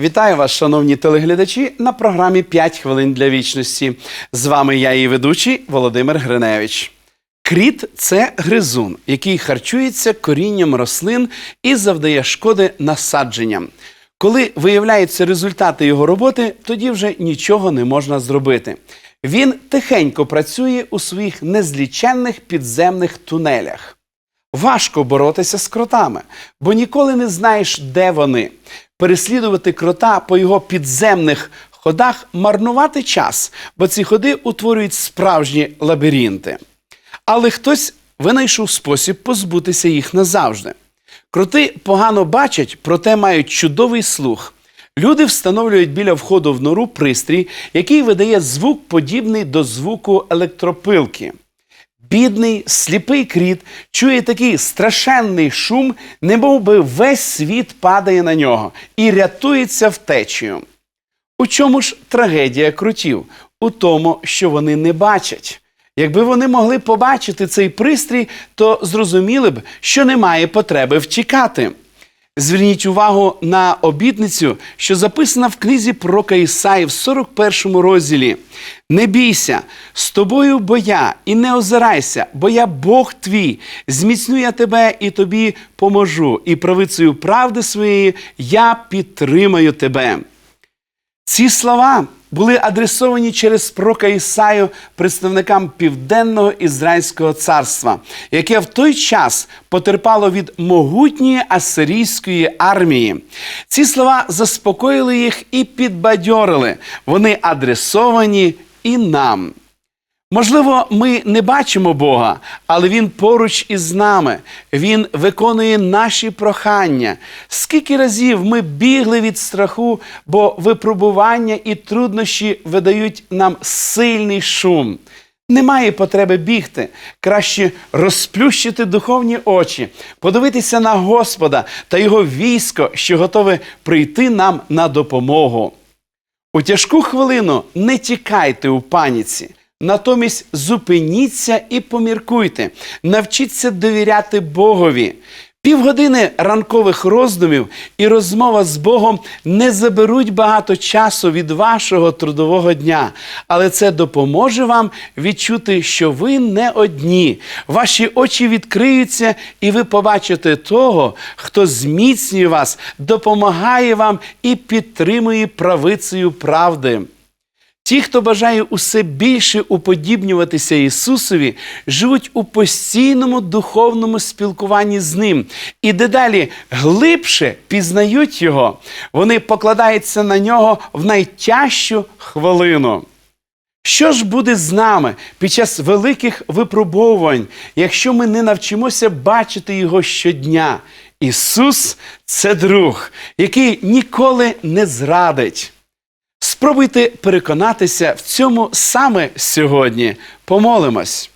Вітаю вас, шановні телеглядачі, на програмі «5 хвилин для вічності. З вами я, її ведучий Володимир Гриневич. Кріт це гризун, який харчується корінням рослин і завдає шкоди насадженням. Коли виявляються результати його роботи, тоді вже нічого не можна зробити. Він тихенько працює у своїх незліченних підземних тунелях. Важко боротися з кротами, бо ніколи не знаєш, де вони. Переслідувати крота по його підземних ходах марнувати час, бо ці ходи утворюють справжні лабіринти. Але хтось винайшов спосіб позбутися їх назавжди. Кроти погано бачать, проте мають чудовий слух. Люди встановлюють біля входу в нору пристрій, який видає звук, подібний до звуку електропилки. Бідний, сліпий кріт чує такий страшенний шум, немов би весь світ падає на нього і рятується втечею. У чому ж трагедія крутів? У тому, що вони не бачать. Якби вони могли побачити цей пристрій, то зрозуміли б, що немає потреби втікати. Зверніть увагу на обітницю, що записана в книзі пророка Ісаї в 41 розділі. Не бійся, з тобою бо я, і не озирайся, бо я Бог твій, зміцню я тебе і тобі поможу, і правицею правди своєї я підтримаю тебе. Ці слова були адресовані через пророка Ісаю представникам південного ізраїльського царства, яке в той час потерпало від могутньої асирійської армії. Ці слова заспокоїли їх і підбадьорили. Вони адресовані і нам. Можливо, ми не бачимо Бога, але Він поруч із нами. Він виконує наші прохання. Скільки разів ми бігли від страху, бо випробування і труднощі видають нам сильний шум. Немає потреби бігти, краще розплющити духовні очі, подивитися на Господа та Його військо, що готове прийти нам на допомогу. У тяжку хвилину не тікайте у паніці. Натомість зупиніться і поміркуйте, навчіться довіряти Богові. Півгодини ранкових роздумів і розмова з Богом не заберуть багато часу від вашого трудового дня, але це допоможе вам відчути, що ви не одні. Ваші очі відкриються, і ви побачите того, хто зміцнює вас, допомагає вам і підтримує правицею правди. Ті, хто бажає усе більше уподібнюватися Ісусові, живуть у постійному духовному спілкуванні з Ним і дедалі глибше пізнають Його. Вони покладаються на нього в найтяжчу хвилину. Що ж буде з нами під час великих випробовувань, якщо ми не навчимося бачити Його щодня? Ісус це друг, який ніколи не зрадить. Спробуйте переконатися в цьому саме сьогодні. Помолимось.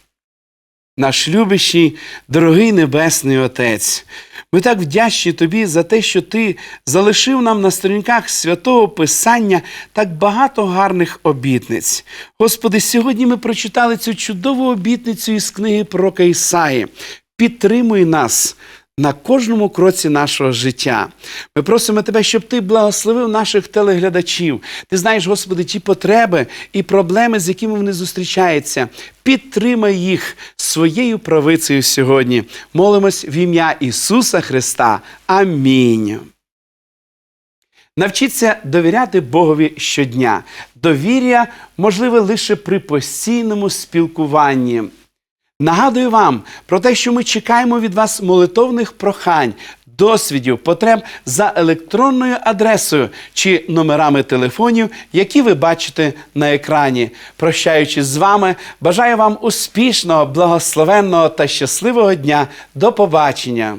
Наш любящий, дорогий Небесний Отець, ми так вдячні Тобі за те, що Ти залишив нам на сторінках святого Писання так багато гарних обітниць. Господи, сьогодні ми прочитали цю чудову обітницю із книги пророка Ісаї. Підтримуй нас на кожному кроці нашого життя. Ми просимо Тебе, щоб Ти благословив наших телеглядачів. Ти знаєш, Господи, ті потреби і проблеми, з якими вони зустрічаються. Підтримай їх своєю правицею сьогодні. Молимось в ім'я Ісуса Христа. Амінь. Навчіться довіряти Богові щодня. Довір'я можливе лише при постійному спілкуванні. Нагадую вам про те, що ми чекаємо від вас молитовних прохань, досвідів, потреб за електронною адресою чи номерами телефонів, які ви бачите на екрані. Прощаючись з вами, бажаю вам успішного, благословенного та щасливого дня. До побачення!